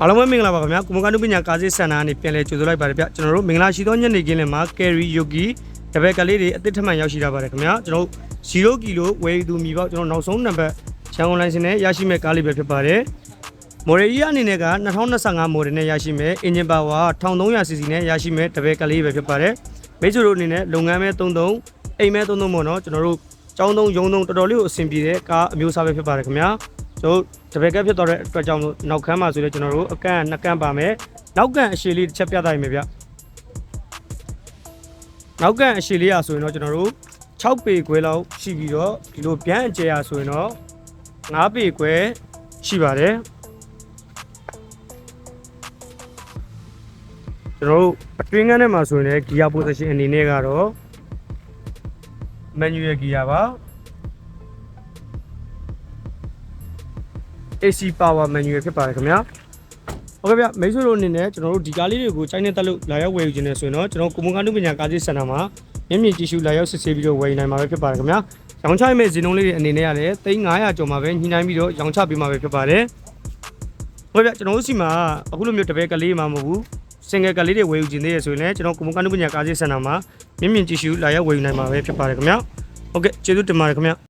အားလုံးပဲမင်္ဂလာပါခင်ဗျာကုမကနုပညာကားစစ်စင်တာကနေပြန်လဲကြိုဆိုလိုက်ပါတယ်ဗျကျွန်တော်တို့မင်္ဂလာရှိသောညနေခင်းလင်မှာကယ်ရီယိုဂီတပည့်ကလေးတွေအသစ်ထမှန်ရောက်ရှိလာပါတယ်ခင်ဗျာကျွန်တော်တို့0ကီလိုဝယ်ယူသူမိပေါ့ကျွန်တော်နောက်ဆုံးနံပါတ်ရန်ကုန်လိုင်းစင်နဲ့ရရှိမဲ့ကားလေးပဲဖြစ်ပါတယ်မော်ရီအနေနဲ့က2025မော်ဒယ်နဲ့ရရှိမဲ့အင်ဂျင်ပါဝါ 1300cc နဲ့ရရှိမဲ့တပည့်ကလေးပဲဖြစ်ပါတယ်မိတ်ဆွေတို့အနေနဲ့လုပ်ငန်းမဲ33အိမ်မဲ33ပေါ့နော်ကျွန်တော်တို့ကျောင်းသုံးရုံသုံးတော်တော်လေးကိုအဆင်ပြေတဲ့ကားအမျိုးအစားပဲဖြစ်ပါတယ်ခင်ဗျာကျွန် တော်တပည့်ကဖြစ်သွားတဲ့အတွက်ကြောင့်လို့နောက်ခန်းမှာဆိုလဲကျွန်တော်တို့အကန့်နှစ်ကန့်ပါမယ်နောက်ကန်အရှည်လေးတစ်ချက်ပြသရမယ်ဗျနောက်ကန်အရှည်လေးอ่ะဆိုရင်တော့ကျွန်တော်တို့6ပေခွဲလောက်ရှိပြီးတော့ဒီလိုဗျမ်းအကျယ်อ่ะဆိုရင်တော့9ပေခွဲရှိပါတယ်ကျွန်တော်တို့အတွင်းကန်းထဲမှာဆိုရင်လည်း gear position အနေနဲ့ကတော့ manual gear ပါ AC power manual ဖြစ်ပါတယ်ခင်ဗျာဟုတ်ကဲ့ဗျမိတ်ဆွေတို့အနေနဲ့ကျွန်တော်တို့ဒီကားလေးတွေကိုချိန်နေတက်လို့လာရောက်ဝယ်ယူခြင်းနဲ့ဆိုရင်တော့ကျွန်တော်ကုမကနုပညာကားကြီးစင်တာမှာမျက်မြင်ကြည့်ရှုလာရောက်စစ်ဆေးပြီးတော့ဝယ်ယူနိုင်မှာပဲဖြစ်ပါတယ်ခင်ဗျာရောင်းချရမယ့်ဇင်းလုံးလေးတွေအနေနဲ့ရတယ်3900ကျော်မှာပဲညှိနှိုင်းပြီးတော့ရောင်းချပေးမှာပဲဖြစ်ပါတယ်ဟုတ်ကဲ့ဗျကျွန်တော်တို့စီမှာအခုလိုမျိုးတပည့်ကလေးမှမဟုတ်ဘူးစင်ငယ်ကလေးတွေဝယ်ယူခြင်းသေးရဆိုရင်လည်းကျွန်တော်ကုမကနုပညာကားကြီးစင်တာမှာမျက်မြင်ကြည့်ရှုလာရောက်ဝယ်ယူနိုင်မှာပဲဖြစ်ပါတယ်ခင်ဗျာဟုတ်ကဲ့ကျေးဇူးတင်ပါတယ်ခင်ဗျာ